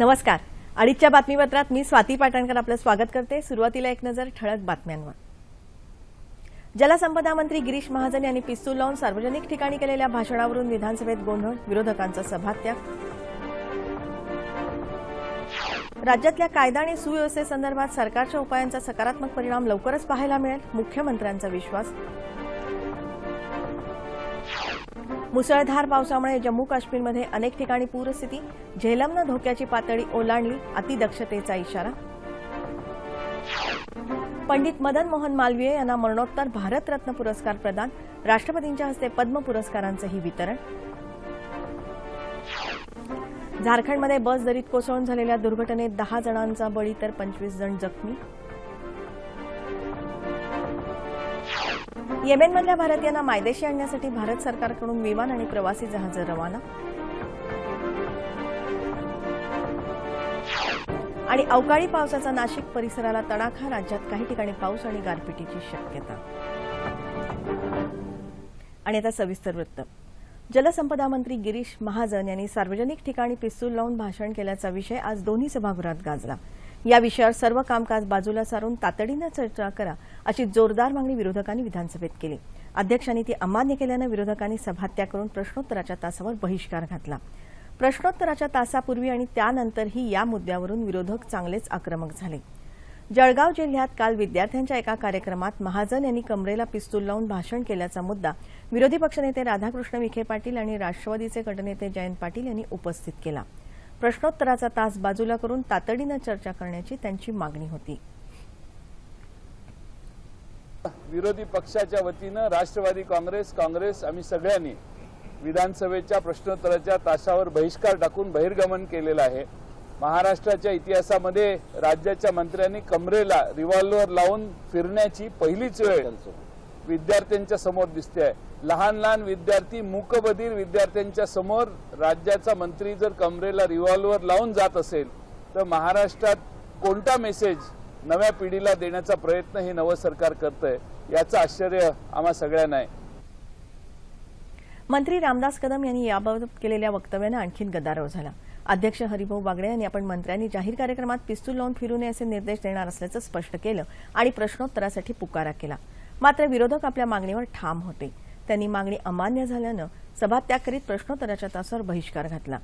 नमस्कार. अडीचच्या बातमीपत्रात मी स्वाती पाटणकर आपलं स्वागत करते. सुरुवातीला एक नजर ठळक बातम्यांवर. जलसंपदा मंत्री गिरीश महाजन यांनी पिस्तूल लावून सार्वजनिक ठिकाणी केलेल्या भाषणावरून विधानसभेत गोंधळ विरोधकांचा सभात्याग. राज्यातल्या कायदा आणि सुव्यवस्थेसंदर्भात सरकारच्या उपायांचा सकारात्मक परिणाम लवकरच पाहायला मिळेल मुख्यमंत्र्यांचा विश्वास. मुसळधार पावसामुळे जम्मू काश्मीरमध्ये अनेक ठिकाणी पूरस्थिती. झेलमनं धोक्याची पातळी ओलांडली अतिदक्षतेचा इशारा. पंडित मदन मोहन मालवीय यांना मरणोत्तर भारतरत्न पुरस्कार प्रदान. राष्ट्रपतींच्या हस्ते पद्म पुरस्कारांचंही वितरण. झारखंडमध्ये बस दरीत कोसळून झालेल्या दुर्घटनेत दहा जणांचा बळी तर पंचवीस जण जखमी. येमेनमधल्या भारतीयांना मायदेशी आणण्यासाठी भारत सरकारकडून विमान आणि प्रवासी जहाजं रवाना. आणि अवकाळी पावसाचा नाशिक परिसराला तडाखा राज्यात काही ठिकाणी पाऊस आणि गारपिटीची शक्यता. आणि आता सविस्तर वृत्त. जलसंपदा मंत्री गिरीश महाजन यांनी सार्वजनिक ठिकाणी पिस्तूल लावून भाषण केल्याचा विषय आज दोन्ही सभागृहात गाजला. या विषयावर सर्व कामकाज बाजूला सारून तातडीनं चर्चा करा अशी जोरदार मागणी विरोधकांनी विधानसभेत केली. अध्यक्षांनी ती अमान्य केल्यानं विरोधकांनी सभात्याग करून प्रश्नोत्तराच्या तासावर बहिष्कार घातला. प्रश्नोत्तराच्या तासापूर्वी आणि त्यानंतरही या मुद्द्यावरून विरोधक चांगलेच आक्रमक झाले. जळगाव जिल्ह्यात काल विद्यार्थ्यांच्या एका कार्यक्रमात महाजन यांनी कमरेला पिस्तूल लावून भाषण केल्याचा मुद्दा विरोधी पक्षनेते राधाकृष्ण विखे पाटील आणि राष्ट्रवादीचे गटनेते जयंत पाटील यांनी उपस्थित केला. प्रश्नोत्तराचा तास बाजूला करून तातडीनं चर्चा करण्याची त्यांची मागणी होती. विरोधी पक्षाच्या वतीनं राष्ट्रवादी काँग्रेस काँग्रेस आम्ही सगळ्यांनी विधानसभेच्या प्रश्नोत्तराच्या तासावर बहिष्कार टाकून बहिर्गमन केलेलं आहे. महाराष्ट्राच्या इतिहासामध्ये राज्याच्या मंत्र्यांनी कमरेला रिव्हॉल्वर लावून फिरण्याची पहिलीच वेळ. विद्यार्थ्यांच्या समोर दिसते आहे. लहान लहान विद्यार्थी मूकबधीर विद्यार्थ्यांच्या समोर राज्याचा मंत्री जर कमरेला रिव्हॉल्वर लावून जात असेल तर महाराष्ट्रात कोणता मेसेज नव्या पिढीला देण्याचा प्रयत्न हे नवं सरकार करतंय याचं आश्चर्य आम्हा सगळ्यांना आहे. मंत्री रामदास कदम यांनी याबाबत केलेल्या वक्तव्यानं आणखीन गदारोळ झाला. अध्यक्ष हरिभाऊ बागडे यांनी आपण मंत्र्यांनी जाहीर कार्यक्रमात पिस्तूल लावून फिरू नये असे निर्देश देणार असल्याचं स्पष्ट केलं आणि प्रश्नोत्तरासाठी पुकारा केला. मात्र विरोधक आपल्या मागणीवर ठाम होते. त्यांनी मागणी अमान्य झाल्यानं सभात्याग करीत प्रश्नोत्तराच्या तासावर बहिष्कार घातला.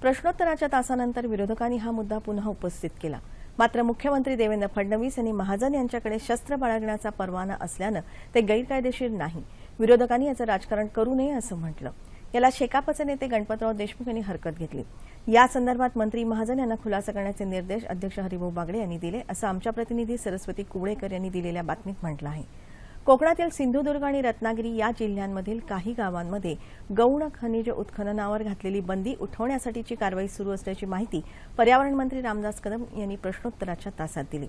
प्रश्नोत्तराच्या तासानंतर विरोधकांनी हा मुद्दा पुन्हा उपस्थित केला. मात्र मुख्यमंत्री देवेंद्र फडणवीस यांनी महाजन यांच्याकडे शस्त्र बाळगण्याचा परवाना असल्यानं ते गैरकायदेशीर नाही. विरोधकांनी याचं राजकारण करू नये असं म्हटलं. याला शेकापचे नेते गणपतराव देशमुख यांनी हरकत घेतली. या संदर्भात मंत्री महाजन यांना खुलासा करण्याचे निर्देश अध्यक्ष हरिभाऊ बागडे यांनी दिले असं आमच्या प्रतिनिधी सरस्वती कुवळेकर यांनी दिलेल्या बातमीत म्हटलं आहे. कोकणातील सिंधुदुर्ग आणि रत्नागिरी या जिल्ह्यांमधील काही गावांमध्ये गौण खनिज उत्खननावर घातलेली बंदी उठवण्यासाठीची कारवाई सुरू असल्याची माहिती पर्यावरण मंत्री रामदास कदम यांनी प्रश्नोत्तराच्या तासात दिली.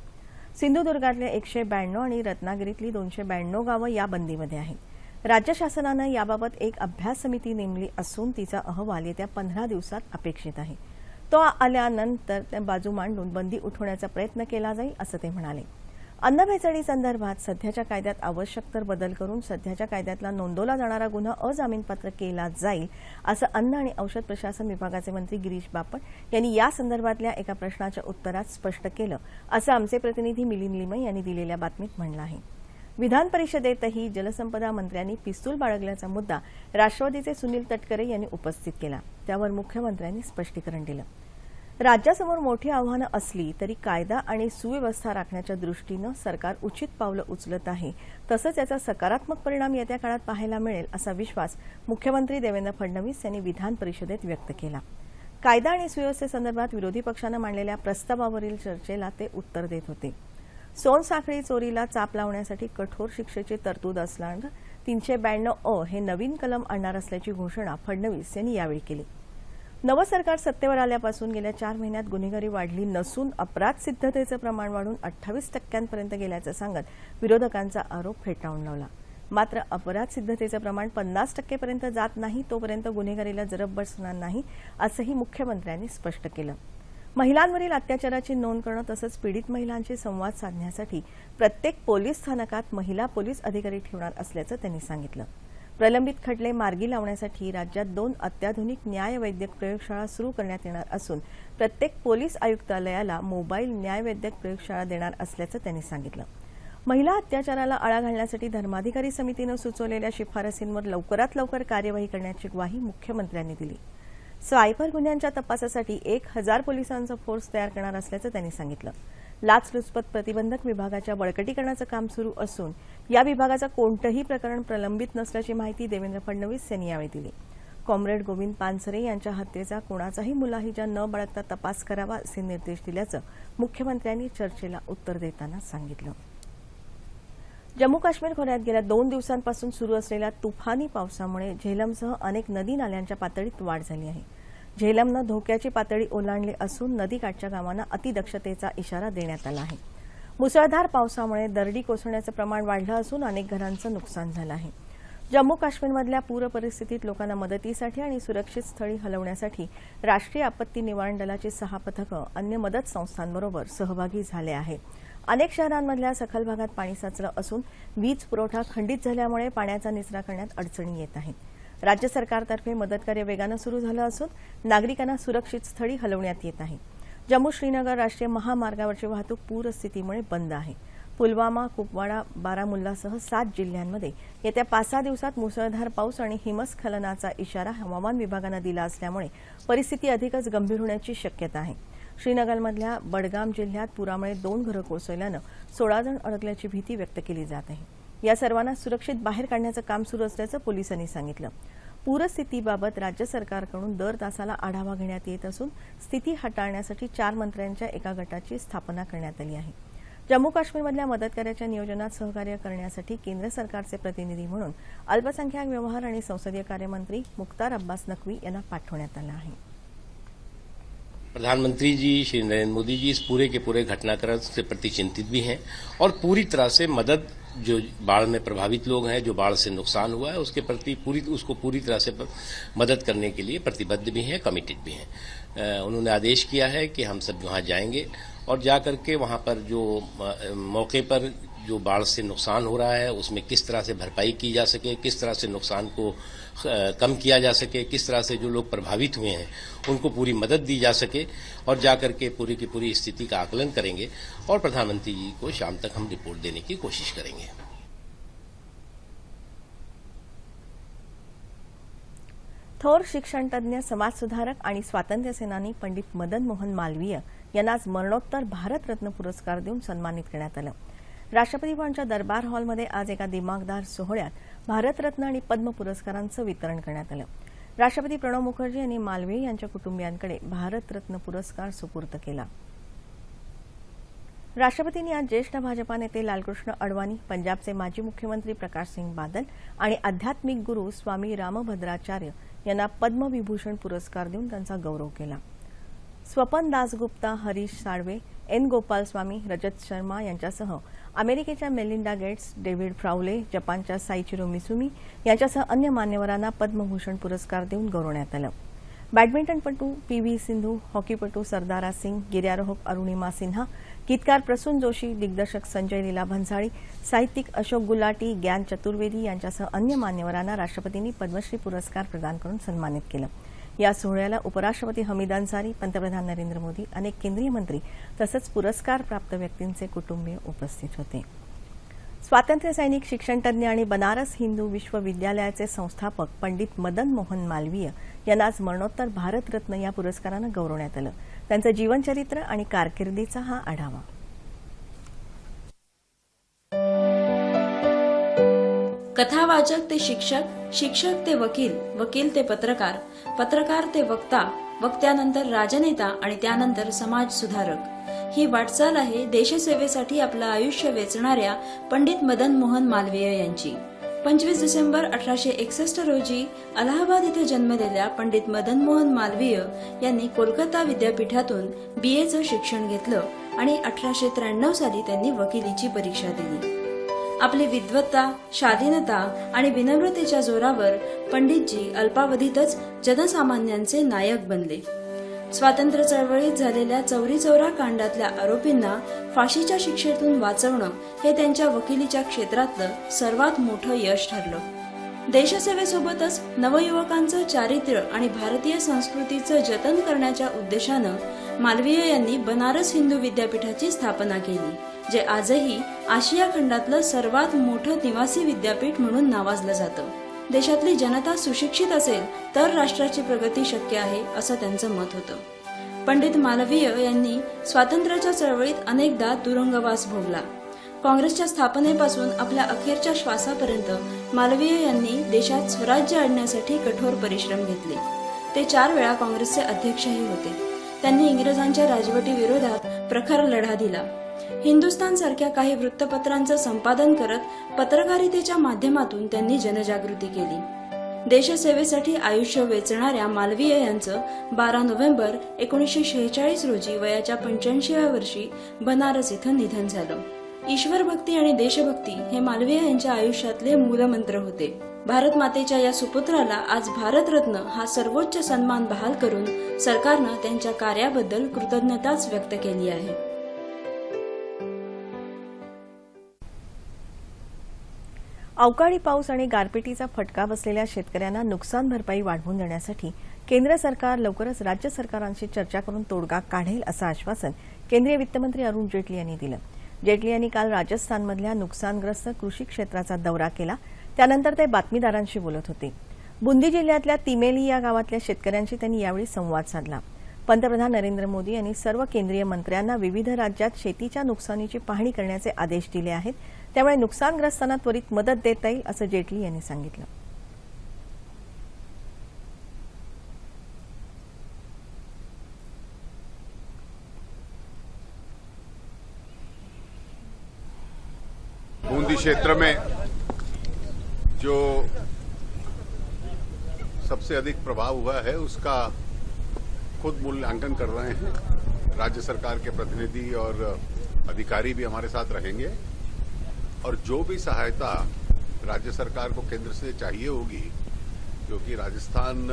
सिंधुदुर्गातले एकशे ब्याण्णव आणि रत्नागिरीतली दोनशे ब्याण्णव गावं या बंदीमध्ये आहेत. राज्य शासनानं याबाबत एक अभ्यास समिती नेमली असून तिचा अहवाल येत्या पंधरा दिवसात अपेक्षित आहे. तो आल्यानंतर त्या बाजू मांडून बंदी उठवण्याचा प्रयत्न केला जाईल असं ते म्हणाले. अन्न भेसळी संदर्भात सध्याच्या कायद्यात आवश्यक तर बदल करून सध्याच्या कायद्यातला नोंदवला जाणारा गुन्हा अजामीनपात्र केला जाईल असं अन्न आणि औषध प्रशासन विभागाचे मंत्री गिरीश बापट यांनी या संदर्भातल्या एका प्रश्नाच्या उत्तरात स्पष्ट केलं असं आमचे प्रतिनिधी मिलिंद लिमय यांनी दिलेल्या बातमीत म्हणलं आहे. विधान परिषदेतही जलसंपदा मंत्र्यांनी पिस्तूल बाळगल्याचा मुद्दा राष्ट्रवादीचे सुनील तटकरे यांनी उपस्थित केला त्यावर मुख्यमंत्र्यांनी स्पष्टीकरण दिलं. राज्यासमोर मोठी आव्हानं असली तरी कायदा आणि सुव्यवस्था राखण्याच्या दृष्टीनं सरकार उचित पावलं उचलत आहे. तसंच याचा सकारात्मक परिणाम येत्या काळात पाहायला मिळेल असा विश्वास मुख्यमंत्री देवेंद्र फडणवीस यांनी विधान परिषदेत व्यक्त केला. कायदा आणि सुव्यवस्थेसंदर्भात विरोधी पक्षानं मांडलेल्या प्रस्तावावरील चर्चेला ते उत्तर देत होते. सोनसाखळी चोरीला चाप लावण्यासाठी कठोर शिक्षेची तरतूद असल्यानं तीनशे ब्याण्णव अ हे नवीन कलम आणणार असल्याची घोषणा फडणवीस यांनी यावेळी केली. नवं सरकार सत्तेवर आल्यापासून गेल्या चार महिन्यात गुन्हेगारी वाढली नसून अपराध सिद्धतेचं प्रमाण वाढून अठ्ठावीस टक्क्यांपर्यंत गेल्याचं सांगत विरोधकांचा आरोप फेटाळून लावला. मात्र अपराध सिद्धतेचं प्रमाण पन्नास टक्केपर्यंत जात नाही तोपर्यंत गुन्हेगारीला जरब बसणार नाही असंही मुख्यमंत्र्यांनी स्पष्ट केलं. महिलांवरील अत्याचाराची नोंद करणं तसंच पीडित महिलांशी संवाद साधण्यासाठी प्रत्येक पोलीस स्थानकात महिला पोलीस अधिकारी ठेवणार असल्याचं त्यांनी सांगितलं. प्रलंबित खटले मार्गी लावण्यासाठी राज्यात दोन अत्याधुनिक न्यायवैद्यक प्रयोगशाळा सुरू करण्यात येणार असून प्रत्येक पोलीस आयुक्तालयाला मोबाईल न्यायवैद्यक प्रयोगशाळा देणार असल्याचं त्यांनी सांगितलं. महिला अत्याचाराला आळा घालण्यासाठी धर्माधिकारी समितीनं सुचवलेल्या शिफारसींवर लवकरात लवकर कार्यवाही करण्याची ग्वाही मुख्यमंत्र्यांनी दिली. सायबर गुन्ह्यांच्या तपासासाठी एक हजार पोलिसांचा फोर्स तयार करणार असल्याचं त्यांनी सांगितलं. लाचलुचपत प्रतिबंधक विभागाच्या बळकटीकरणाचं काम सुरू असून या विभागाचं कोणतंही प्रकरण प्रलंबित नसल्याची माहिती देवेंद्र फडणवीस यांनी यावेळी दिली. कॉम्रेड गोविंद पानसरे यांच्या हत्येचा कोणाचाही मुलाहिजा न बाळगता तपास करावा असे निर्देश दिल्याचं मुख्यमंत्र्यांनी चर्चेला उत्तर देताना सांगितलं. जम्मू काश्मीर खोऱ्यात गेल्या दोन दिवसांपासून सुरू असलेल्या तुफानी पावसामुळे झेलमसह अनेक नदी नाल्यांच्या पातळीत वाढ झाली आहे. झेलमनं धोक्याची पातळी ओलांडली असून नदीकाठच्या गावांना अतिदक्षतेचा इशारा देण्यात आला आहे. मुसळधार पावसामुळे दरडी कोसळण्याचं प्रमाण वाढलं असून अनेक घरांचं नुकसान झालं आहे. जम्मू काश्मीरमधल्या पूर परिस्थितीत लोकांना मदतीसाठी आणि सुरक्षित स्थळी हलवण्यासाठी राष्ट्रीय आपत्ती निवारण दलाची सहा पथकं अन्य मदत संस्थांबरोबर सहभागी झाले आहेत अनेक शहरांमधल्या सखल भागात पाणी साचलं असून वीज पुरवठा खंडित झाल्यामुळे पाण्याचा निचरा करण्यात अडचणी येत आहेत राज्य सरकारतर्फे मदतकार्य वेगानं सुरू झालं असून नागरिकांना सुरक्षित स्थळी हलवण्यात येत आहे. जम्मू श्रीनगर राष्ट्रीय महामार्गावरची वाहतूक पूरस्थितीमुळे बंद आहे. पुलवामा कुपवाडा बारामुल्लासह सात जिल्ह्यांमध्ये येत्या पाच सहा दिवसात मुसळधार पाऊस आणि हिमस्खलनाचा इशारा हवामान विभागानं दिला असल्यामुळे परिस्थिती अधिकच गंभीर होण्याची शक्यता आहे. श्रीनगरमधल्या बडगाम जिल्ह्यात पुरामुळे दोन घरं कोसळल्यानं सोळा जण अडकल्याची भीती व्यक्त केली जात आहे. या सर्वांना सुरक्षित बाहेर काढण्याचं काम सुरू असल्याचं पोलिसांनी सांगितलं. पूरस्थितीबाबत राज्य सरकारकडून दर तासाला आढावा घेण्यात येत असून स्थिती हाताळण्यासाठी चार मंत्र्यांच्या एका गटाची स्थापना करण्यात आली आहे. जम्मू काश्मीरमधल्या मदतकार्याच्या नियोजनात सहकार्य करण्यासाठी केंद्र सरकारचे प्रतिनिधी म्हणून अल्पसंख्याक व्यवहार आणि संसदीय कार्यमंत्री मुख्तार अब्बास नकवी यांना पाठवण्यात आलं आहे. प्रधानमंत्री जी श्री नरेंद्र मोदी जी इस पूरे के पूरे घटनाक्रम से प्रति चिंतित भी हैं और पूरी तरह से मदद जो बाढ़ में प्रभावित लोग हैं, जो बाढ़ से नुकसान हुआ है, उसके प्रति पूरी, उसको पूरी तरह से मदद करने के लिए प्रतिबद्ध भी हैं कमिटेड भी हैं। उन्होंने आदेश किया है कि हम सब वहाँ जाएँगे और जाकर के वहाँ पर जो मौके पर जो बाढ़ से नुकसान हो रहा है, उसमें किस तरह से भरपाई की जा सके, किस तरह से नुकसान को कम किया जा सके, किस तरह से जो लोग प्रभावित हुए हैं, उनको पूरी मदद दी जा सके और जा करके पूरी की पूरी स्थिति का आकलन करेंगे और प्रधानमंत्री जी को शाम तक हम रिपोर्ट देने की कोशिश करेंगे। थोर शिक्षण तज्ञ शिक्षणतज्ञ समाजसुधारक आणि स्वातंत्र्यसेनानी पंडित मदन मोहन मालवीय यांना आज मरणोत्तर भारतरत्न पुरस्कार देऊन सन्मानित करण्यात आलं. राष्ट्रपती भवनच्या दरबार हॉलमध्ये आज एका दिमागदार सोहळ्यात भारतरत्न आणि पद्म पुरस्कारांचं वितरण करण्यात आलं. राष्ट्रपती प्रणव मुखर्जी यांनी मालवीय यांच्या कुटुंबियांकडे भारतरत्न पुरस्कार सुपूर्द केला. राष्ट्रपतींनी आज ज्येष्ठ भाजपा नेते लालकृष्ण अडवाणी पंजाबचे माजी मुख्यमंत्री प्रकाश सिंग बादल आणि आध्यात्मिक गुरु स्वामी रामभद्राचार्य यांना पद्मविभूषण पुरस्कार देऊन त्यांचा गौरव केला. स्वपन दासगुप्ता हरीश साळवे एन गोपालस्वामी रजत शर्मा यांच्यासह अमेरिकेच्या मेलिंडा गेट्स डेव्हिड फ्रावले जपानच्या साईचिरो मिसुमी यांच्यासह अन्य मान्यवरांना पद्मभूषण पुरस्कार देऊन गौरवण्यात आलं. बॅडमिंटनपटू पी व्ही सिंधू हॉकीपटू सरदारा सिंग गिर्यारोहक अरुणिमा सिन्हा गीतकार प्रसून जोशी दिग्दर्शक संजय लीला भन्साळी साहित्यिक अशोक गुलाटी ज्ञान चतुर्वेदी यांच्यासह अन्य मान्यवरांना राष्ट्रपतींनी पद्मश्री पुरस्कार प्रदान करून सन्मानित केलं. या सोहळ्याला उपराष्ट्रपती हमीद अन्सारी पंतप्रधान नरेंद्र मोदी अनेक केंद्रीय मंत्री तसंच पुरस्कार प्राप्त व्यक्तींचे कुटुंबीय उपस्थित होते. स्वातंत्र्य सैनिक शिक्षणतज्ञ आणि बनारस हिंदू विश्वविद्यालयाचे संस्थापक पंडित मदन मोहन मालवीय यांना आज मरणोत्तर भारतरत्न या पुरस्कारानं गौरवण्यात आलं. त्यांचं जीवनचरित्र आणि कारकिर्दीचा हा आढावा. कथावाचक ते शिक्षक शिक्षक ते वकील वकील ते पत्रकार पत्रकार ते वक्ता वक्त्यानंतर राजनेता आणि त्यानंतर समाज सुधारक. ही वाटचाल आहे देशसेवेसाठी आपलं आयुष्य वेचणाऱ्या पंडित मदन मोहन मालवीय यांची. पंचवीस डिसेंबर अठराशे एकसष्ट रोजी अलाहाबाद इथे जन्मलेल्या पंडित मदन मोहन मालवीय यांनी कोलकाता विद्यापीठातून बी एचं शिक्षण घेतलं आणि अठराशे त्र्याण्णव साली त्यांनी वकिलीची परीक्षा दिली. आपली विद्वत्ता शालीनता आणि विनम्रतेच्या जोरावर पंडितजी अल्पावधीतच जनसामान्यांचे नायक बनले. स्वातंत्र्य चळवळीत झालेल्या चौरी चौरा कांडातल्या आरोपींना फाशीच्या शिक्षेतून वाचवणं हे त्यांच्या वकिलीच्या क्षेत्रातलं सर्वात मोठं यश ठरलं. देशसेवेसोबतच नवयुवकांचं चारित्र्य आणि भारतीय संस्कृतीचं जतन करण्याच्या उद्देशानं मालवीय यांनी बनारस हिंदू विद्यापीठाची स्थापना केली. जे आजही आशिया खंडातलं सर्वात मोठं निवासी विद्यापीठ म्हणून नावाजलं जातं. देशातली जनता सुशिक्षित असेल तर राष्ट्राची प्रगती शक्य आहे असं त्यांचं मत होतं. पंडित मालवीय यांनी स्वातंत्र्याच्या चळवळीत अनेकदा तुरुंगवास भोगला. काँग्रेसच्या स्थापनेपासून आपल्या अखेरच्या श्वासापर्यंत मालवीय यांनी देशात स्वराज्य आणण्यासाठी कठोर परिश्रम घेतले. ते चार वेळा काँग्रेसचे अध्यक्षही होते. त्यांनी इंग्रजांच्या राजवटीविरोधात प्रखर लढा दिला. हिंदुस्तान सारख्या काही वृत्तपत्रांचं संपादन करत पत्रकारितेच्या माध्यमातून त्यांनी जनजागृती केली. देशसेवेसाठी आयुष्य वेचणाऱ्या मालवीय यांचं बारा नोव्हेंबर एकोणीसशे शेहेचाळीस रोजी वयाच्या पंच्याऐंशीव्या वर्षी बनारस इथं निधन झालं. ईश्वर भक्ती आणि देशभक्ती हे मालवीय यांच्या आयुष्यातले मूलमंत्र होते. भारत मातेच्या या सुपुत्राला आज भारतरत्न हा सर्वोच्च सन्मान बहाल करून सरकारनं त्यांच्या कार्याबद्दल कृतज्ञताच व्यक्त केली आहे. अवकाळी पाऊस आणि गारपिटीचा फटका बसलेल्या शेतकऱ्यांना नुकसान भरपाई वाढवून देण्यासाठी केंद्र सरकार लवकरच राज्य सरकारांशी चर्चा करून तोडगा काढेल असं आश्वासन केंद्रीय वित्तमंत्री अरुण जेटली यांनी दिलं. जेटली यांनी काल राजस्थानमधल्या नुकसानग्रस्त कृषी क्षेत्राचा दौरा केला. त्यानंतर ते बातमीदारांशी बोलत होते. बुंदी जिल्ह्यातल्या तिमेली या गावातल्या शेतकऱ्यांशी त्यांनी यावेळी संवाद साधला. पंतप्रधान नरेंद्र मोदी यांनी सर्व केंद्रीय मंत्र्यांना विविध राज्यात शेतीच्या नुकसानीची पाहणी करण्याचे आदेश दिले आहेत. त्यामुळे नुकसानग्रस्तांना त्वरित मदत देता येईल असं जेटली यांनी सांगितलं. बूंदी क्षेत्र में जो सबसे अधिक प्रभाव हुआ है उसका खुद मूल्यांकन कर रहे हैं। राज्य सरकार के प्रतिनिधि और अधिकारी भी हमारे साथ रहेंगे। और जो भी सहायता राज्य सरकार को केंद्र से चाहिए होगी क्योंकि राजस्थान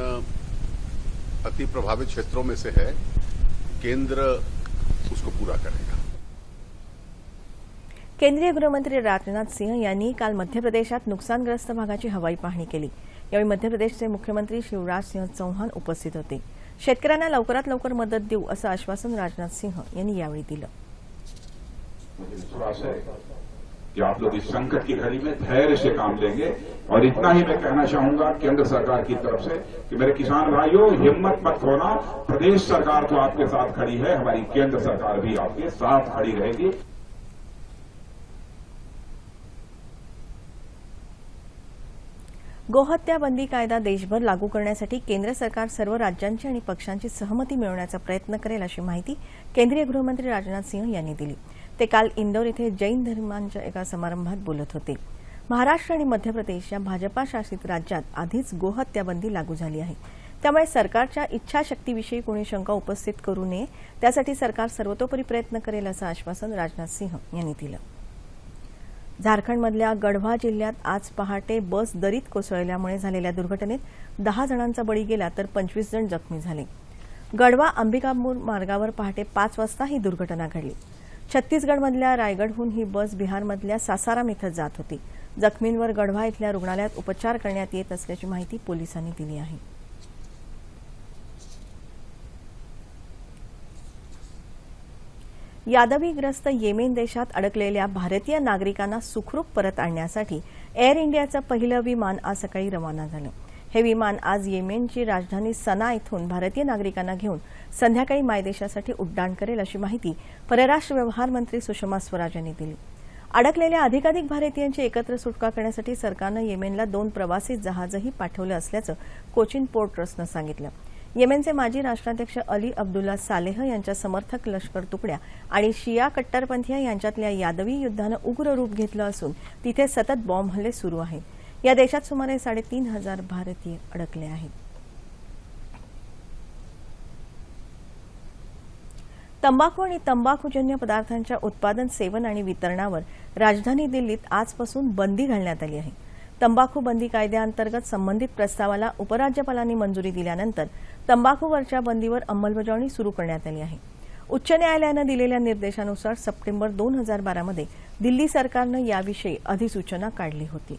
अति प्रभावित क्षेत्रों में से है, केंद्र उसको पूरा करेगा। केंद्रीय गृहमंत्री राजनाथ सिंह यांनी काल मध्य प्रदेशात नुकसानग्रस्त भागाची हवाई पाहणी केली. यावेळी मध्य प्रदेशचे मुख्यमंत्री शिवराज सिंह चौहान उपस्थित होते. लवकरात लवकर मदत देऊ असं आश्वासन राजनाथ सिंह यांनी है कि आप लोग इस संकट की घड़ी में धैर्य से काम लेंगे और इतना ही मैं कहना चाहूँगा केंद्र सरकार की तरफ़ से कि मेरे किसान भाइयों, हिम्मत मत खोना। प्रदेश सरकार तो आपके साथ खड़ी है, हमारी केंद्र सरकार भी आपके साथ खड़ी रहेगी। गोहत्या बंदी कायदा देशभर लागू करण्यासाठी केंद्र सरकार सर्व राज्यांची आणि पक्षांची सहमती मिळवण्याचा प्रयत्न करेल अशी माहिती केंद्रीय गृहमंत्री राजनाथ सिंह यांनी दिली. ते काल इंदौर इथे जैन धर्मांच्या एका समारंभात बोलत होते. महाराष्ट्र आणि मध्य प्रदेश या भाजपा शासित राज्यात आधीच गोहत्या बंदी लागू झाली आहे. त्यामुळे सरकारच्या इच्छाशक्तीविषयी कोणी शंका उपस्थित करू नये त्यासाठी सरकार सर्वतोपरी प्रयत्न करेल असं आश्वासन राजनाथ सिंह यांनी दिलं. झारखंडमधल्या गढवा जिल्ह्यात आज पहाटे बस दरीत कोसळल्यामुळे झालेल्या दुर्घटनेत दहा जणांचा बळी गेला तर पंचवीस जण जखमी झाले. गढवा अंबिकापूर मार्गावर पहाटे पाच वाजता ही दुर्घटना घडली. छत्तीसगडमधल्या रायगडहून ही बस बिहारमधल्या सासाराम इथं जात होती. जखमींवर गढवा इथल्या रुग्णालयात उपचार करण्यात येत असल्याची माहिती पोलिसांनी दिली आहे. यादवीग्रस्त येमेन देशात अडकलेल्या भारतीय नागरिकांना सुखरूप परत आणण्यासाठी एअर इंडियाचं पहिलं विमान आज सकाळी रवाना झालं. हे विमान आज येमेनची राजधानी सना इथून भारतीय नागरिकांना घेऊन संध्याकाळी मायदेशासाठी उड्डाण करेल अशी माहिती परराष्ट्र व्यवहार मंत्री सुषमा स्वराज यांनी दिली. अडकलेल्या अधिकाधिक भारतीयांची एकत्र सुटका करण्यासाठी सरकारनं येमेनला दोन प्रवासी जहाजही पाठवलं असल्याचं कोचिन पोर्ट ट्रस्टनं सांगितलं. येमेनचे माजी राष्ट्राध्यक्ष अली अब्दुल्ला सालेह यांच्या समर्थक लष्कर तुकड्या आणि शिया कट्टरपंथीय यांच्यातल्या यादवी युद्धानं उग्र रूप घेतलं असून तिथे सतत बॉम्ब हल्ले सुरू आहेत. या देशात सुमारे साडेतीन हजार भारतीय अडकले आहेत. तंबाखू आणि तंबाखूजन्य पदार्थांच्या उत्पादन सेवन आणि वितरणावर राजधानी दिल्लीत आजपासून बंदी घालण्यात आली आहे. तंबाखू बंदी कायद्याअंतर्गत संबंधित प्रस्तावाला उपराज्यपालांनी मंजुरी दिल्यानंतर तंबाखूवरच्या बंदीवर अंमलबजावणी सुरू करण्यात आली आहे. उच्च न्यायालयानं दिलेल्या निर्देशानुसार सप्टेंबर दोन हजार बारामध्ये दिल्ली सरकारनं याविषयी अधिसूचना काढली होती.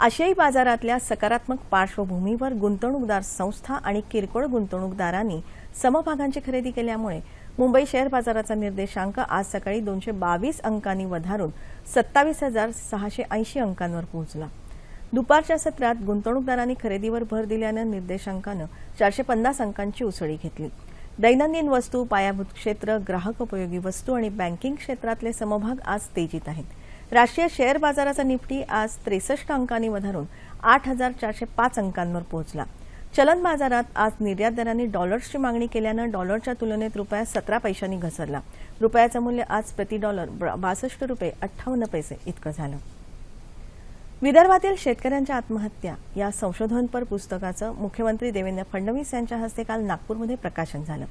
आशियाई बाजारातल्या सकारात्मक पार्श्वभूमीवर गुंतवणूकदार संस्था आणि किरकोळ गुंतवणूकदारांनी समभागांची खरेदी केल्यामुळे मुंबई शेअर बाजाराचा निर्देशांक आज सकाळी दोनशे बावीस अंकांनी वधारून सत्तावीस हजार सहाशे ऐंशी अंकांवर पोहोचला. दुपारच्या सत्रात गुंतवणूकदारांनी खरेदीवर भर दिल्यानं निर्देशांकानं चारशे पन्नास अंकांची उसळी घेतली. दैनंदिन वस्तू पायाभूत क्षेत्र ग्राहक उपयोगी वस्तू आणि बँकिंग क्षेत्रातले समभाग आज तेजीत आहेत. राष्ट्रीय शेअर बाजाराचा निफ्टी आज त्रेसष्ट अंकांनी वधारून आठ हजार चारशे पाच अंकांवर पोहोचला. चलन बाजारात आज निर्यात दरांनी डॉलर्सची मागणी केल्यानं डॉलरच्या तुलनेत रुपया सतरा पैशांनी घसरला. रुपयाचं मूल्य आज प्रति डॉलर बासष्ट रुपये अठ्ठावन्न पैसे इतकं झालं. विदर्भातील शेतकऱ्यांच्या आत्महत्या या संशोधनपर पुस्तकाचं मुख्यमंत्री देवेंद्र फडणवीस यांच्या हस्ते काल नागपूरमध्ये प्रकाशन झालं.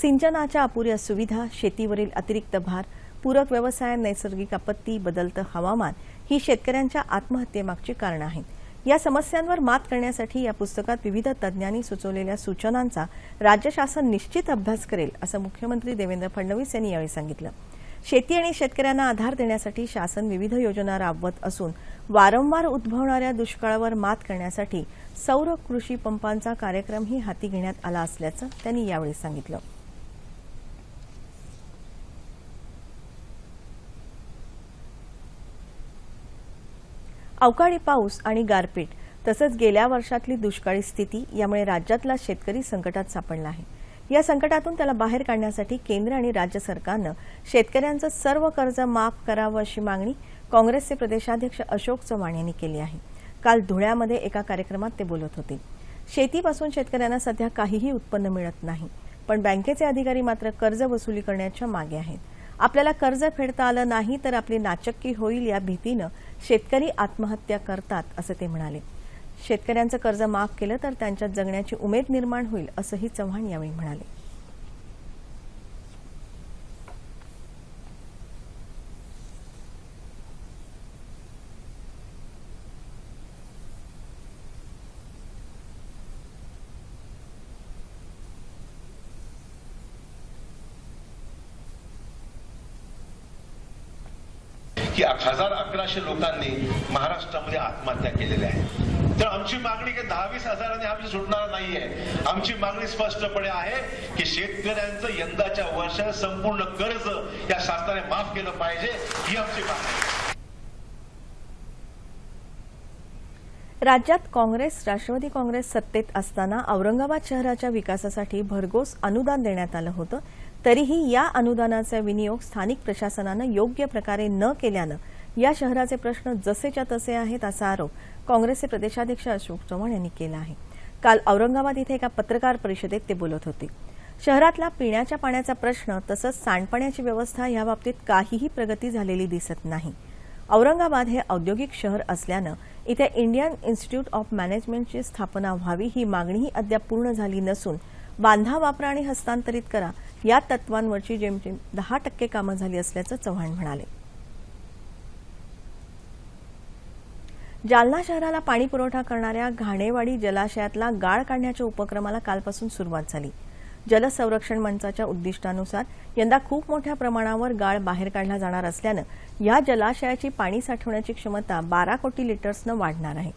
सिंचनाच्या अपुऱ्या सुविधा शेतीवरील अतिरिक्त भार पूरक व्यवसाय नैसर्गिक आपत्ती बदलतं हवामान ही शेतकऱ्यांच्या आत्महत्येमागची कारणं आहेत. या समस्यांवर मात करण्यासाठी या पुस्तकात विविध तज्ज्ञांनी सुचवलेल्या सूचनांचा राज्य शासन निश्चित अभ्यास करेल असं मुख्यमंत्री देवेंद्र फडणवीस यांनी यावेळी सांगितलं. शेती आणि शेतकऱ्यांना आधार देण्यासाठी शासन विविध योजना राबवत असून वारंवार उद्भवणाऱ्या दुष्काळावर मात करण्यासाठी सौर कृषी पंपांचा कार्यक्रमही हाती घेण्यात आला असल्याचं त्यांनी यावेळी सांगितलं. अवकाळी पाऊस आणि गारपीट तसंच गेल्या वर्षातली दुष्काळी स्थिती यामुळे राज्यातला शेतकरी संकटात सापडला आहे. या संकटातून त्याला बाहेर काढण्यासाठी केंद्र आणि राज्य सरकारनं शेतकऱ्यांचं सर्व कर्ज माफ करावं अशी मागणी काँग्रेसचे प्रदेशाध्यक्ष अशोक चव्हाण यांनी केली आहे. काल धुळ्यामध्ये एका कार्यक्रमात ते बोलत होते. शेतीपासून शेतकऱ्यांना सध्या काहीही उत्पन्न मिळत नाही पण बँकेचे अधिकारी मात्र कर्ज वसुली करण्याच्या मागे आहेत. आपल्याला कर्ज फेडता आलं नाही तर आपली नाचक्की होईल या भीतीनं शेतकरी आत्महत्या करतात असं ते म्हणाले. शेतकऱ्यांचं कर्ज माफ केलं तर त्यांच्यात जगण्याची उमेद निर्माण होईल असंही चव्हाण यावेळी म्हणाले. की हजार अकराशे लोकांनी महाराष्ट्रामध्ये आत्महत्या केलेल्या आहेत तर आमची मागणी की दहावीस हजारांनी आमची सुटणार नाहीये. आमची मागणी स्पष्टपणे आहे की शेतकऱ्यांचं यंदाच्या वर्षात संपूर्ण कर्ज या शासनाने माफ केलं पाहिजे ही आमची मागणी राज्यात काँग्रेस राष्ट्रवादी काँग्रेस सत्तेत असताना औरंगाबाद शहराच्या विकासासाठी भरघोस अनुदान देण्यात आलं होतं. तरीही या अनुदानाचा विनियोग स्थानिक प्रशासनानं योग्य प्रकारे न केल्यानं या शहराचे प्रश्न जसेच्या तसे आहेत असा आरोप काँग्रेसचे प्रदेशाध्यक्ष अशोक चव्हाण यांनी केला आहे. काल औरंगाबाद इथे एका पत्रकार परिषदेत ते बोलत होते. शहरातला पिण्याच्या पाण्याचा प्रश्न तसंच सांडपाण्याची व्यवस्था याबाबतीत काहीही प्रगती झालेली दिसत नाही. औरंगाबाद हे औद्योगिक शहर असल्यानं इथे इंडियन इन्स्टिट्यूट ऑफ मॅनेजमेंटची स्थापना व्हावी ही मागणीही अद्याप पूर्ण झाली नसून बांधा वापरा आणि हस्तांतरित करा या तत्वांवरची जेमतेम दहा टक्के कामं झाली असल्याचं चव्हाण म्हणाले. जालना शहराला पाणी पुरवठा करणाऱ्या घाणेवाडी जलाशयातला गाळ काढण्याच्या उपक्रमाला कालपासून सुरुवात झाली. जलसंरक्षण मंचाच्या उद्दिष्टानुसार यंदा खूप मोठ्या प्रमाणावर गाळ बाहेर काढला जाणार असल्यानं या जलाशयाची पाणी साठवण्याची क्षमता बारा कोटी लिटर्सनं वाढणार आहे.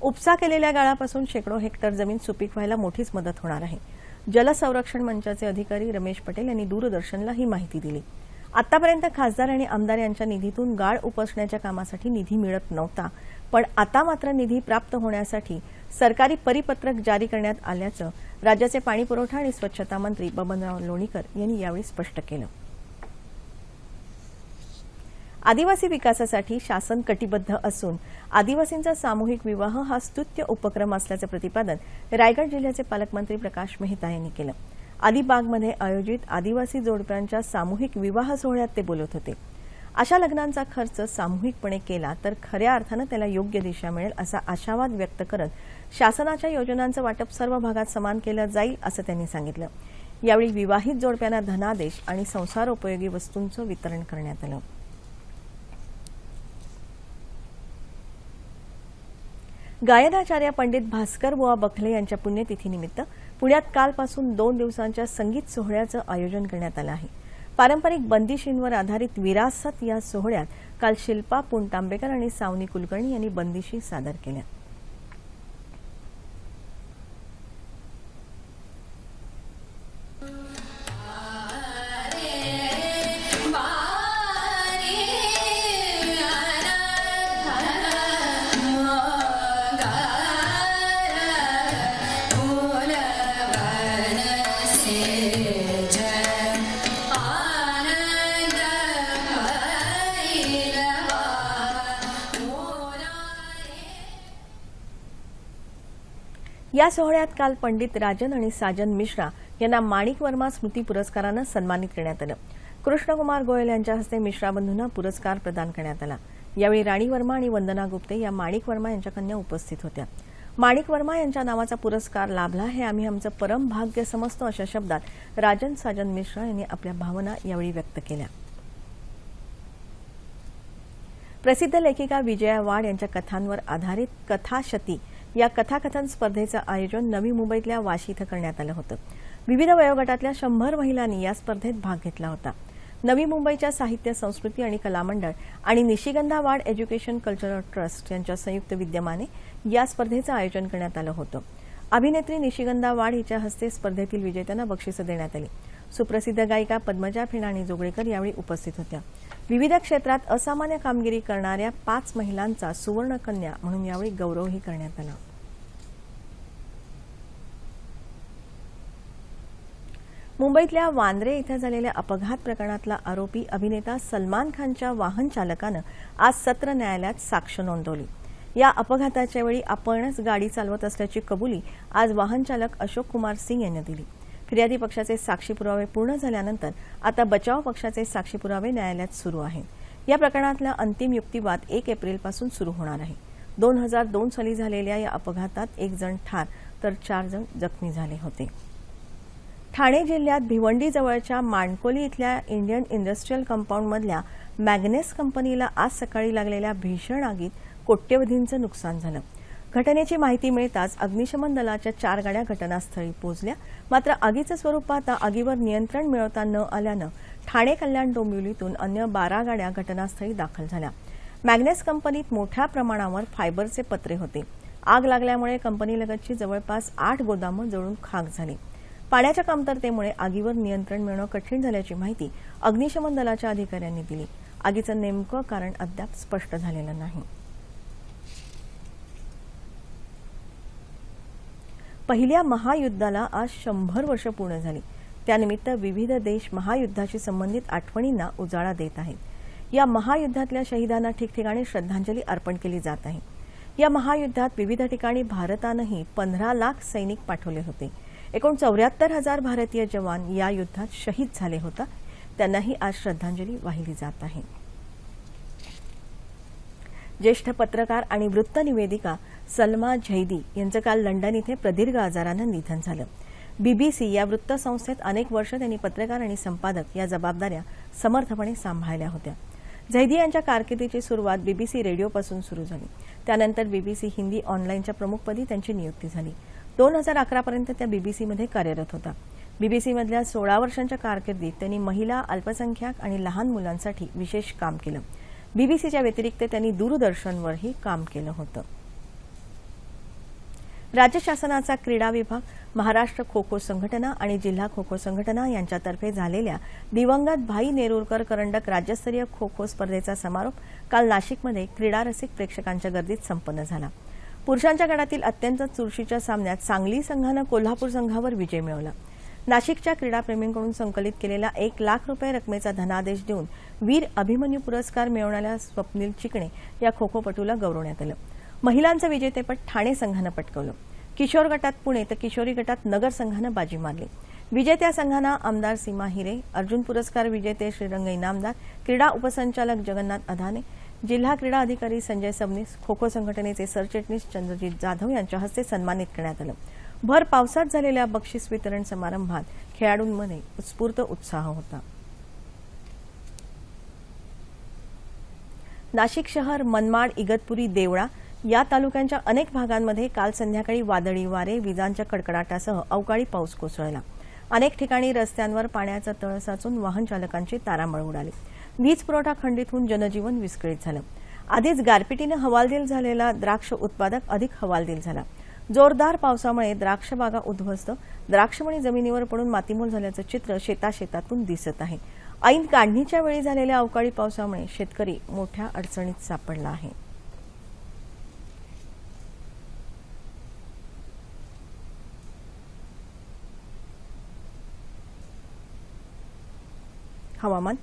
उपसा केलेल्या गाळापासून शेकडो हेक्टर जमीन सुपीक व्हायला मोठीच मदत होणार आहे. जलसंरक्षण मंचाचे अधिकारी रमेश पटेल यांनी दूरदर्शनला ही माहिती दिली. आतापर्यंत खासदार आणि आमदार यांच्या निधीतून गाळ उपसण्याच्या कामासाठी निधी मिळत नव्हता पण आता मात्र निधी प्राप्त होण्यासाठी सरकारी परिपत्रक जारी करण्यात आल्याचं राज्याचे पाणीपुरवठा आणि स्वच्छता मंत्री बबनराव लोणीकर यांनी यावेळी स्पष्ट केलं. आदिवासी विकासासाठी शासन कटिबद्ध असून आदिवासींचा सामूहिक विवाह हा स्तुत्य उपक्रम असल्याचं प्रतिपादन रायगड जिल्ह्याचे पालकमंत्री प्रकाश मेहता यांनी केलं. अलिबागमध्ये आयोजित आदिवासी जोडप्यांच्या सामूहिक विवाह सोहळ्यात ते बोलत होते. अशा लग्नांचा खर्च सामूहिकपणे केला तर खऱ्या अर्थानं त्याला योग्य दिशा मिळेल असा आशावाद व्यक्त करत शासनाच्या योजनांचं वाटप सर्व भागात समान केलं जाईल असं त्यांनी सांगितलं. यावेळी विवाहित जोडप्यांना धनादेश आणि संसारोपयोगी वस्तूंचं वितरण करण्यात आलं. गायनाचार्य पंडित भास्कर बुवा बखले यांच्या पुण्यतिथीनिमित्त पुण्यात कालपासून दोन दिवसांच्या संगीत सोहळ्याचं आयोजन करण्यात आलं आहे. पारंपरिक बंदिशींवर आधारित विरासत या सोहळ्यात काल शिल्पा पुणतांबेकर आणि सावनी कुलकर्णी यांनी बंदिशी सादर केल्या. या सोहळ्यात काल पंडित राजन आणि साजन मिश्रा यांना माणिक वर्मा स्मृती पुरस्कारानं सन्मानित करण्यात आलं. कृष्णकुमार गोयल यांच्या हस्ते मिश्रा बंधूंना पुरस्कार प्रदान करण्यात आला. यावेळी राणी वर्मा आणि वंदना गुप्ते या माणिक वर्मा यांच्या कन्या उपस्थित होत्या. माणिक वर्मा यांच्या नावाचा पुरस्कार लाभला हे आम्ही आमचं परम भाग्य समजतो अशा शब्दात राजन साजन मिश्रा यांनी आपल्या भावना यावेळी व्यक्त केल्या. प्रसिद्ध लेखिका विजया वाड यांच्या कथांवर आधारित कथाशती या कथाकथन स्पर्धेचं आयोजन नवी मुंबईतल्या वाशी इथं करण्यात आलं होतं. विविध वयोगटातल्या शंभर महिलांनी या स्पर्धेत भाग घेतला होता. नवी मुंबईच्या साहित्य संस्कृती आणि कला मंडळ आणि निशिगंधा वाड एज्युकेशन कल्चरल ट्रस्ट यांच्या संयुक्त विद्यमाने या स्पर्धेचं आयोजन करण्यात आलं होतं. अभिनेत्री निशिगंधा वाड हिच्या हस्ते स्पर्धेतील विजेत्यांना बक्षिसं देण्यात आली. सुप्रसिद्ध गायिका पद्मजा फेणाणी जोगळेकर यावेळी उपस्थित होत्या. विविध क्षेत्रात असामान्य कामगिरी करणाऱ्या पाच महिलांचा सुवर्णकन्या म्हणून यावेळी गौरवही करण्यात आला. मुंबईतल्या वांद्रे इथं झालेल्या अपघात प्रकरणातला आरोपी अभिनेता सलमान खानच्या वाहन चालकानं आज सत्र न्यायालयात साक्ष नोंदवली. या अपघाताच्या वेळी आपणच गाडी चालवत असल्याची कबुली आज वाहन चालक अशोक कुमार सिंग यांनी दिली. फिर्यादी पक्षाचे साक्षी पुरावे पूर्ण झाल्यानंतर आता बचाव पक्षाचे साक्षी पुरावे न्यायालयात सुरू आहेत या प्रकरणातला अंतिम युक्तिवाद एक एप्रिलपासून सुरू होणार आहे. दोन हजार दोन साली झालेल्या या अपघातात एक जण ठार तर चार जण जखमी झाले होते. ठाणे जिल्ह्यात भिवंडीजवळच्या मांडकोली इथल्या इंडियन इंडस्ट्रीयल कंपाऊंडमधल्या मॅग्नेस कंपनीला आज सकाळी लागलेल्या भीषण आगीत कोट्यवधींचं नुकसान झालं. घटनेची माहिती मिळताच अग्निशमन दलाच्या चार गाड्या घटनास्थळी पोहोचल्या. मात्र आगीचं स्वरूप पाहता आगीवर नियंत्रण मिळवता न आल्यानं ठाणे कल्याण डोंबिवलीतून अन्य बारा गाड्या घटनास्थळी दाखल झाल्या. मॅग्नेस कंपनीत मोठ्या प्रमाणावर फायबरचे पत्रे होते. आग लागल्यामुळे कंपनीलगतची जवळपास आठ गोदामं जळून खाक झाली. पाण्याच्या कमतरतेमुळे आगीवर नियंत्रण मिळणं कठीण झाल्याची माहिती अग्निशमन दलाच्या अधिकाऱ्यांनी दिली. आगीचं नेमकं कारण अद्याप स्पष्ट झालेलं नाही. पहिल्या महायुद्धाला आज शंभर वर्ष पूर्ण झाली. त्यानिमित्त विविध देश महायुद्धाशी संबंधित आठवणींना उजाळा देत आहेत. या महायुद्धातल्या शहीदांना ठिकठिकाणी श्रद्धांजली अर्पण केली जात आहे. या महायुद्धात विविध ठिकाणी भारतानंही पंधरा लाख सैनिक पाठवले होते. एकूण चौऱ्याहत्तर हजार भारतीय जवान या युद्धात शहीद झाले होते. त्यांनाही आज श्रद्धांजली वाहिली जात आहे. ज्येष्ठ पत्रकार आणि वृत्त निवेदिका सलमा झैदी यांचं काल लंडन इथे प्रदीर्घ आजारानं निधन झालं. बीबीसी या वृत्तसंस्थेत अनेक वर्ष त्यांनी पत्रकार आणि संपादक या जबाबदाऱ्या समर्थपणे सांभाळल्या होत्या. झैदी यांच्या कारकिर्दीची सुरुवात बीबीसी रेडिओपासून सुरू झाली. त्यानंतर बीबीसी हिंदी ऑनलाईनच्या प्रमुखपदी त्यांची नियुक्ती झाली. दोन हजार अकरापर्यंत त्या बीबीसीमध्ये कार्यरत होता. बीबीसीमधल्या सोळा वर्षांच्या कारकिर्दीत त्यांनी महिला अल्पसंख्याक आणि लहान मुलांसाठी विशेष काम केलं. बीबीसीच्या व्यतिरिक्त त्यांनी दूरदर्शनवरही काम केलं होतं. राज्य शासनाचा क्रीडा विभाग महाराष्ट्र खो खो संघटना आणि जिल्हा खो खो संघटना यांच्यातर्फे झालेल्या दिवंगत भाई नेरुरकर करंडक राज्यस्तरीय खो खो स्पर्धेचा समारोप काल नाशिकमध्ये क्रीडारसिक प्रेक्षकांच्या गर्दीत संपन्न झाला. पुरुषांच्या गटातील अत्यंत चुरशीच्या सामन्यात सांगली संघानं कोल्हापूर संघावर विजय मिळवला. नाशिकच्या क्रीडाप्रेमींकडून संकलित केलेला एक लाख रुपये रकमेचा धनादेश देऊन वीर अभिमन्यू पुरस्कार मिळवणाऱ्या स्वप्नील चिकणे या खो खोपटूला गौरवण्यात आलं. महिलांचं विजेतेपद ठाणे संघानं पटकवलं. किशोर गटात पुणे तर किशोरी गटात नगर संघानं बाजी मारली. विजेत्या संघांना आमदार सीमा हिरे अर्जुन पुरस्कार विजेते श्रीरंग इनामदार क्रीडा उपसंचालक जगन्नाथ अधाने जिल्हा क्रीडा अधिकारी संजय सबनीस खो खो संघटनेचे सरचिटणीस चंद्रजीत जाधव यांच्या हस्ते सन्मानित करण्यात आलं. भर पावसात झालेल्या बक्षीस वितरण समारंभात खेळाडूंमध्ये उत्स्फूर्त उत्साह होता. नाशिक शहर मनमाड इगतपुरी देवळा या तालुक्यांच्या अनेक भागांमध्ये काल संध्याकाळी वादळी वारे विजांच्या कडकडाटासह अवकाळी पाऊस कोसळला. अनेक ठिकाणी रस्त्यांवर पाण्याचा तळ साचून वाहन चालकांची तारांबळ उडाली. वीज पुरवठा खंडित होऊन जनजीवन विस्कळीत झालं. आधीच गारपिटीनं हवालदिल झालेला द्राक्ष उत्पादक अधिक हवालदिल झाला. जोरदार पावसामुळे द्राक्ष बागा उद्ध्वस्त द्राक्षमणी जमिनीवर पडून मातीमोल झाल्याचं चित्र शेताशेतातून दिसत आहे. ऐन काढणीच्या वेळी झालेल्या अवकाळी पावसामुळे शेतकरी मोठ्या अडचणीत सापडला आहे. हवामान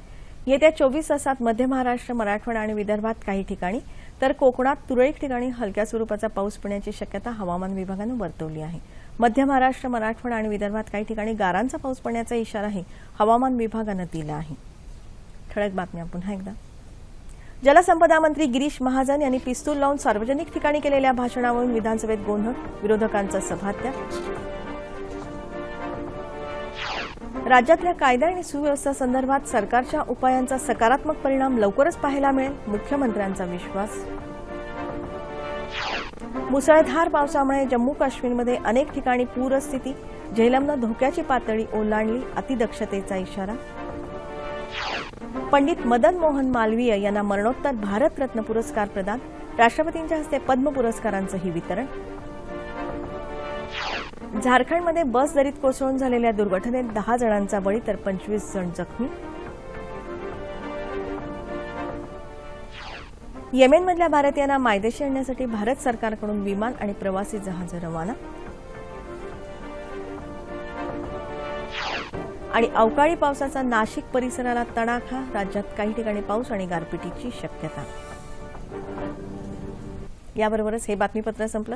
येत्या चोवीस तासात मध्य महाराष्ट्र मराठवाडा आणि विदर्भात काही ठिकाणी तर कोकणात तुरळक ठिकाणी हलक्या स्वरूपाचा पाऊस पडण्याची शक्यता हवामान विभागानं वर्तवली आहे. मध्य महाराष्ट्र मराठवाडा आणि विदर्भात काही ठिकाणी गारांचा पाऊस पडण्याचा इशाराही हवामान विभागानं दिला आहे. ठळक बातम्या पुन्हा एकदा. जलसंपदा मंत्री गिरीश महाजन यांनी पिस्तूल लावून सार्वजनिक ठिकाणी केलेल्या भाषणावरून विधानसभेत गोंधळ विरोधकांचा सभात्याग राज्यातल्या कायदा आणि सुव्यवस्था संदर्भात सरकारच्या उपायांचा सकारात्मक परिणाम लवकरच पाहायला मिळेल. मुख्यमंत्र्यांचा विश्वास. मुसळधार पावसामुळे जम्मू काश्मीरमध्ये अनेक ठिकाणी पूरस्थिती. झेलमनं धोक्याची पातळी ओलांडली अतिदक्षतेचा इशारा. पंडित मदन मोहन मालवीय यांना मरणोत्तर भारतरत्न पुरस्कार प्रदान. राष्ट्रपतींच्या हस्ते पद्म पुरस्कारांचंही वितरण. झारखंडमध्ये बस दरीत कोसळून झालेल्या दुर्घटनेत दहा जणांचा बळी तर पंचवीस जण जखमी. येमेनमधल्या भारतीयांना मायदेशी आणण्यासाठी भारत सरकारकडून विमान आणि प्रवासी जहाजं रवाना. आणि अवकाळी पावसाचा नाशिक परिसराला तडाखा राज्यात काही ठिकाणी पाऊस आणि गारपिटीची शक्यता. याबरोबरच हे बातमीपत्र संपलं.